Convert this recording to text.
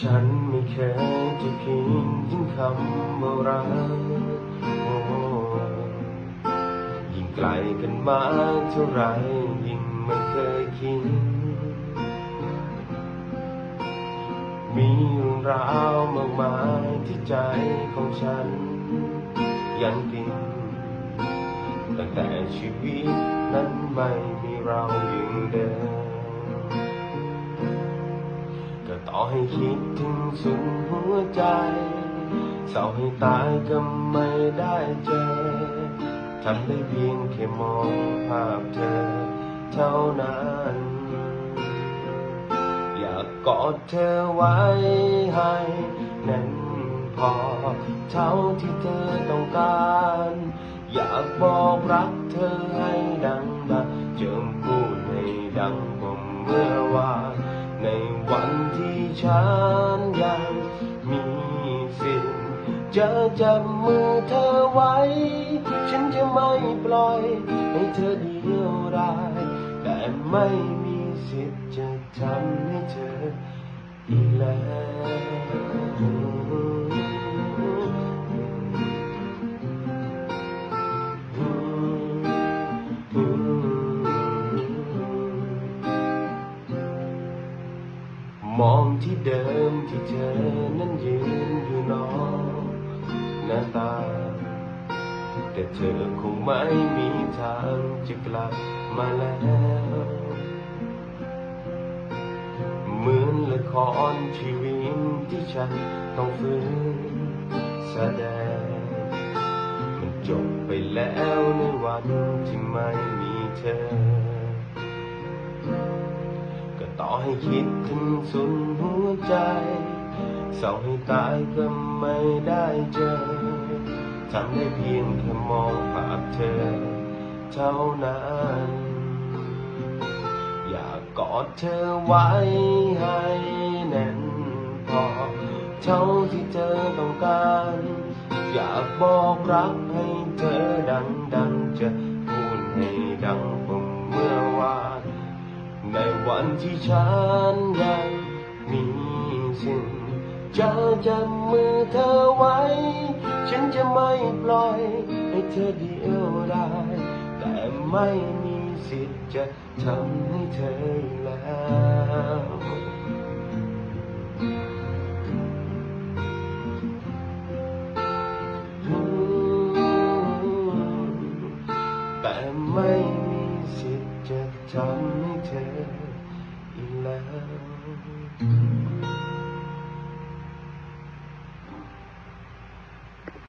ฉันไม่เคยจะคิดถึงคำว่ารักยิ่งไกลกันมาเท่าไรยิ่งไม่เคยคิด มีเรื่องราวมากมายที่ใจของฉัน ยังกินตั้งแต่ชีวิตนั้นไม่มีเราอย่างเดิม ต่อให้คิดถึงสุดหัวใจ เศร้าให้ตายก็ไม่ได้เจอ ทำได้เพียงแค่มองภาพเธอ เท่านั้น อยากกอดเธอไว้ให้แน่นพอเท่าที่เธอต้องการ อยากบอกรักเธอให้ดังดังเจิมพูดให้ดังผมเมื่อวาน ในวันที่ฉันยังมีสิ่งจะจับมือเธอไว้ ฉันจะไม่ปล่อยให้เธอเดียวดายแต่ไม่มีสิทธิ์จะทำให้เธออีกแล้ว ที่เดิมที่เธอนั้นยืนอยู่นอกหน้าตา แต่เธอคงไม่มีทางจะกลับมาแล้ว เหมือนละครชีวิตที่ฉันต้องฝืนแสดง มันจบไปแล้วในวันที่ไม่มีเธอ ให้คิดถึงสุดหัวใจเศร้าให้ตายก็ไม่ได้เจอทำได้เพียงแค่มองภาพเธอ เท่านั้น อยากกอดเธอไว้ให้แน่นพอเท่าที่เธอต้องการ อยากบอกรักให้เธอดังดังจะพูดให้ดังผมเมื่อวาน ในวันที่ฉันยังมีสิ่งจะจับมือเธอไว้ ฉันจะไม่ปล่อยให้เธอเดียวดายแต่ไม่มีสิทธิ์จะทำให้เธอแล้วแต่ไม่มีสิทธิ์ จะทำให้เธออีกแล้ว